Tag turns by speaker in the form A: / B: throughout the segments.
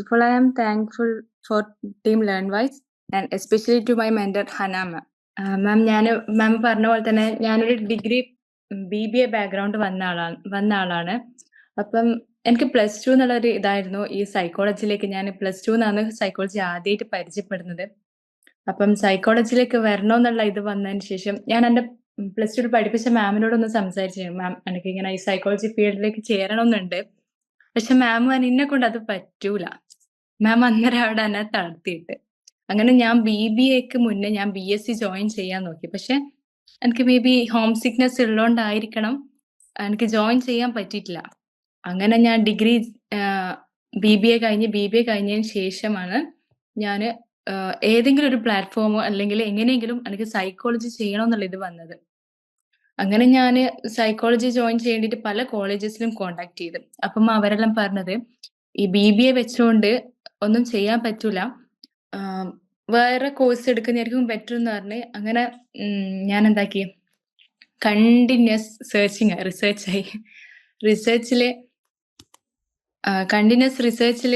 A: First of all, I am thankful for Team LearnWise and especially to my mentor Hana ma'am. Ma'am ഞാൻ ma'am പറഞ്ഞ പോലെ തന്നെ ഞാനൊരു degree B B A background വന്ന ആളാണ് വന്ന ആളാണ്. അപ്പം എനിക്ക് പ്ലസ് ടു എന്നുള്ളൊരു ഇതായിരുന്നു ഈ സൈക്കോളജിയിലേക്ക് ഞാൻ പ്ലസ് ടു എന്നാണ് സൈക്കോളജി ആദ്യമായിട്ട് പരിചയപ്പെടുന്നത്. അപ്പം സൈക്കോളജിയിലേക്ക് വരണമെന്നുള്ള ഇത് വന്നതിന് ശേഷം ഞാൻ എന്റെ പ്ലസ് ടു പഠിപ്പിച്ച മാമിനോടൊന്ന് സംസാരിച്ചു. മാം എനിക്ക് ഇങ്ങനെ ഈ സൈക്കോളജി ഫീൽഡിലേക്ക് ചേരണമെന്നുണ്ട്. പക്ഷെ മാം പറഞ്ഞു കൊണ്ട് അത് പറ്റൂല. മാം അന്നേരം അവിടെ എന്നെ തളർത്തിയിട്ട്. അങ്ങനെ ഞാൻ ബി ബി എക്ക് മുന്നേ ഞാൻ ബി എസ് സി ജോയിൻ ചെയ്യാൻ നോക്കി. പക്ഷെ എനിക്ക് മേ ബി ഹോം സിക്നെസ് ഉള്ളോണ്ടായിരിക്കണം എനിക്ക് ജോയിൻ ചെയ്യാൻ പറ്റിയിട്ടില്ല. അങ്ങനെ ഞാൻ ഡിഗ്രി ബി ബി എ കഴിഞ്ഞ് ബി ബി എ കഴിഞ്ഞതിന് ശേഷമാണ് ഞാൻ ഏതെങ്കിലും ഒരു പ്ലാറ്റ്ഫോമോ അല്ലെങ്കിൽ എങ്ങനെയെങ്കിലും എനിക്ക് സൈക്കോളജി ചെയ്യണമെന്നുള്ള ഇത് വന്നത്. അങ്ങനെ ഞാൻ സൈക്കോളജി ജോയിൻ ചെയ്യേണ്ടിയിട്ട് പല കോളേജസിലും കോണ്ടാക്ട് ചെയ്തു അപ്പം അവരെല്ലാം പറഞ്ഞത് ഈ ബി ബി എ വെച്ചോണ്ട് ഒന്നും ചെയ്യാൻ പറ്റൂല. വേറെ കോഴ്സ് എടുക്കുന്നതായിരിക്കും ബെറ്റർ എന്ന് പറഞ്ഞ് അങ്ങനെ ഞാൻ എന്താക്കി കണ്ടിന്യൂസ് സെർച്ചിങ് റിസർച്ചായി. റിസർച്ചിൽ ആഹ് കണ്ടിന്യൂസ് റിസർച്ചിൽ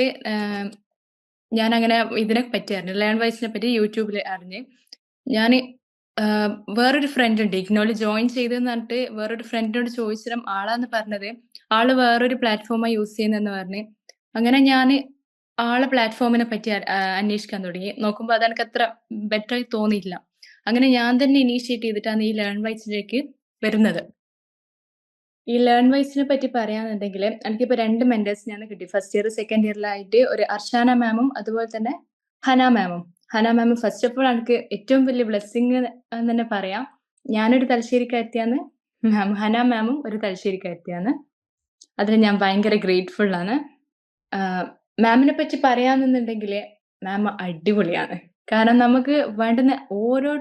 A: ഞാൻ അങ്ങനെ ഇതിനെ പറ്റി അറിഞ്ഞു. ലേൺ വൈസിനെ പറ്റി യൂട്യൂബിൽ അറിഞ്ഞ്. ഞാൻ വേറൊരു ഫ്രണ്ട് ഉണ്ട്. ഇഗ്നോയിൽ ജോയിൻ ചെയ്തെന്ന് പറഞ്ഞിട്ട് വേറൊരു ഫ്രണ്ടിനോട് ചോദിച്ചേരം ആളാന്ന് പറഞ്ഞത് ആൾ വേറൊരു പ്ലാറ്റ്ഫോമായി യൂസ് ചെയ്യുന്നതെന്ന് പറഞ്ഞ്. അങ്ങനെ ഞാൻ ആളെ പ്ലാറ്റ്ഫോമിനെ പറ്റി അന്വേഷിക്കാൻ തുടങ്ങി. നോക്കുമ്പോൾ അതെനിക്ക് അത്ര ബെറ്റർ ആയി തോന്നിയില്ല. അങ്ങനെ ഞാൻ തന്നെ ഇനീഷ്യേറ്റ് ചെയ്തിട്ടാണ് ഈ ലേൺ വൈസിലേക്ക് വരുന്നത്. ഈ ലേൺ വൈസിനെ പറ്റി പറയാന്നുണ്ടെങ്കിൽ എനിക്കിപ്പോ 2 മെന്റേഴ്സിനെയാണ് കിട്ടി. ഫസ്റ്റ് ഇയർ, സെക്കൻഡ് ഇയറിലായിട്ട് ഒരു അർഷാന മാമും അതുപോലെ തന്നെ Hana മാമും. Hana ma'am first of all എനിക്ക് ഏറ്റവും വലിയ ബ്ലെസ്സിങ് എന്ന് തന്നെ പറയാം. ഞാനൊരു തലശ്ശേരിക്കാരത്തിയാണ്. മാം ഹന മാമും ഒരു തലശ്ശേരിക്കാരത്തിയാണ്. അതിന് ഞാൻ ഭയങ്കര ഗ്രേറ്റ്ഫുൾ ആണ്. മാമിനെ പറ്റി പറയാന്നുണ്ടെങ്കിൽ മാം അടിപൊളിയാണ്. കാരണം നമുക്ക് വേണ്ടുന്ന ഓരോ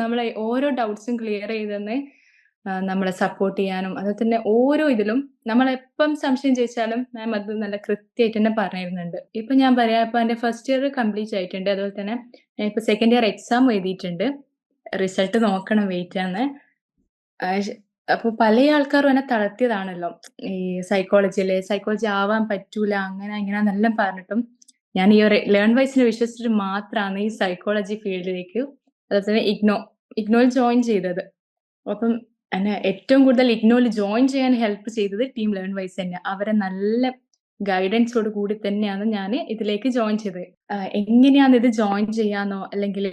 A: നമ്മളെ ഓരോ ഡൗട്ട്സും ക്ലിയർ ചെയ്തെന്ന് നമ്മളെ സപ്പോർട്ട് ചെയ്യാനും അതുപോലെ തന്നെ ഓരോ ഇതിലും നമ്മളെപ്പം സംശയം ചോദിച്ചാലും മാം അത് നല്ല കൃത്യമായിട്ട് തന്നെ പറഞ്ഞിരുന്നുണ്ട് ഇപ്പൊ ഞാൻ പറയാം ഇപ്പൊ എന്റെ ഫസ്റ്റ് ഇയർ കംപ്ലീറ്റ് ആയിട്ടുണ്ട്. അതുപോലെ തന്നെ ഞാൻ ഇപ്പൊ സെക്കൻഡ് ഇയർ എക്സാം എഴുതിയിട്ടുണ്ട്. റിസൾട്ട് നോക്കണം വെയിറ്റ് ആണ്. അപ്പൊ പല ആൾക്കാരും എന്നെ തളർത്തിയതാണല്ലോ. ഈ സൈക്കോളജിയിൽ സൈക്കോളജി ആവാൻ പറ്റൂല അങ്ങനെ ഇങ്ങനെന്നെല്ലാം പറഞ്ഞിട്ടും ഞാൻ ഈ ഒരു ലേൺ വൈസിനെ വിശ്വസിച്ചിട്ട് മാത്രമാണ് ഈ സൈക്കോളജി ഫീൽഡിലേക്ക് അതുപോലെ തന്നെ ഇഗ്നോ ഇഗ്നോയിൽ ജോയിൻ ചെയ്തത്. അപ്പം എന്നെ ഏറ്റവും കൂടുതൽ ഇഗ്നോയിൽ ജോയിൻ ചെയ്യാൻ ഹെൽപ്പ് ചെയ്തത് ടീം ലേൺ വൈസ് തന്നെ അവരെ നല്ല ഗൈഡൻസോട് കൂടി തന്നെയാണ് ഞാൻ ഇതിലേക്ക് ജോയിൻ ചെയ്തത്. എങ്ങനെയാണ് ഇത് ജോയിൻ ചെയ്യാന്നോ അല്ലെങ്കിൽ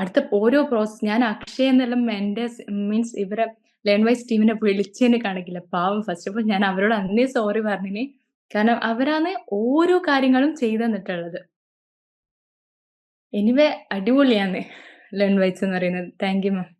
A: അടുത്ത ഓരോ പ്രോസസ് ഞാൻ അക്ഷയ എന്നെല്ലാം മെന്റേഴ്സ് മീൻസ് ഇവരെ ലേൺവൈസ് ടീമിനെ വിളിച്ചതിന് കാണിക്കില്ല പാവം ഫസ്റ്റ് ഓഫ് ഓൾ ഞാൻ അവരോട് അന്നേ സോറി പറഞ്ഞിന്. കാരണം അവരാണ് ഓരോ കാര്യങ്ങളും ചെയ്തു തന്നിട്ടുള്ളത്. എനിവേ അടിപൊളിയാണ് ലേൺവൈസ് എന്ന് പറയുന്നത്. Thank you ma'am.